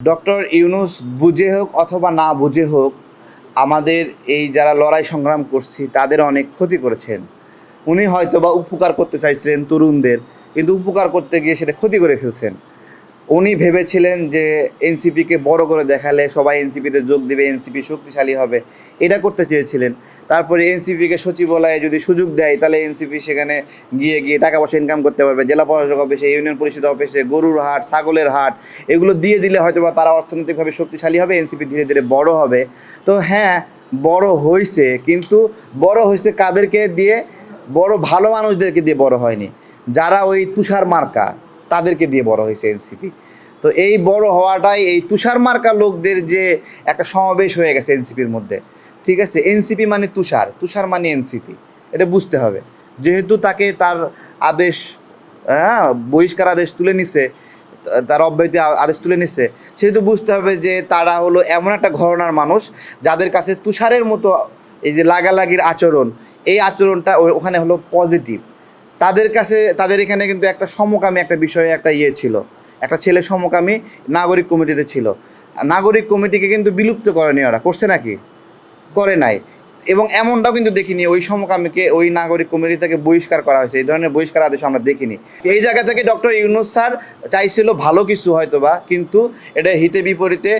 Doctor Yunus বুঝে হোক অথবা না বুঝে হোক, আমাদের এই যারা লড়াই সংগ্রাম করছি, তাদের অনেক ক্ষতি করেছেন। উনি হয়তো বা উপকার করতে চাইছিলেন তরুণদের, কিন্তু উপকার করতে গিয়ে সেটা ক্ষতি করে ফেলছেন। উনি ভেবেছিলেন যে এনসিপিকে বড় করে দেখালে সবাই এনসিপিতে যোগ দেবে, এনসিপি শক্তিশালী হবে। এটা করতে চেয়েছিলেন। তারপরে এনসিপিকে সচিবালয়ে যদি সুযোগ দেয়, তাহলে এনসিপি সেখানে গিয়ে গিয়ে টাকা পয়সা ইনকাম করতে পারবে। জেলা প্রশাসক অফিসে ইউনিয়ন পরিষদ অফিসে গরুর হাট, ছাগলের হাট, এগুলো দিয়ে দিলে হয়তো বা তারা অর্থনৈতিকভাবে শক্তিশালী হবে, এনসিপি ধীরে ধীরে বড় হবে। তো হ্যাঁ বড় হয়েছে কিন্তু বড় হয়েছে কাদেরকে দিয়ে, বড় ভালো মানুষদেরকে দিয়ে বড় হয়নি। যারা ওই তুষার মার্কা তাদেরকে দিয়ে বড় হয়েছে এনসিপি। তো এই বড় হওয়াটাই এই তুষার মার্কা লোকদের যে একটা সমাবেশ হয়ে গেছে এনসিপির মধ্যে। ঠিক আছে? এনসিপি মানে তুষার তুষার মানে এনসিপি। এটা বুঝতে হবে। যেহেতু তাকে তার আদেশ হ্যাঁ বহিষ্কার আদেশ তুলে নিছে, তার অব্যাহতি আদেশ তুলে নিচ্ছে সেহেতু বুঝতে হবে যে তারা হলো এমন একটা ঘরনার মানুষ যাদের কাছে তুষারের মতো এই যে লাগালাগির আচরণ, এই আচরণটা ওখানে হলো পজিটিভ তাদের কাছে, তাদের এখানে কিন্তু একটা সমকামী একটা বিষয়ে একটা ইয়ে ছিল। একটা ছেলে সমকামী নাগরিক কমিটিতে ছিল। নাগরিক কমিটিকে কিন্তু বিলুপ্ত করেনি ওরা। করছে নাকি? করে নাই। এবং এমনটাও কিন্তু দেখিনি ওই সমকামীকে, ওই নাগরিক কমিটি থেকে বহিষ্কার করা হয়েছে। এই ধরনের বহিষ্কার আদেশ আমরা দেখিনি। এই জায়গা থেকে ডক্টর ইউনুস স্যার চাইছিল ভালো কিছু হয়তো বা কিন্তু এটা হিতে বিপরীতে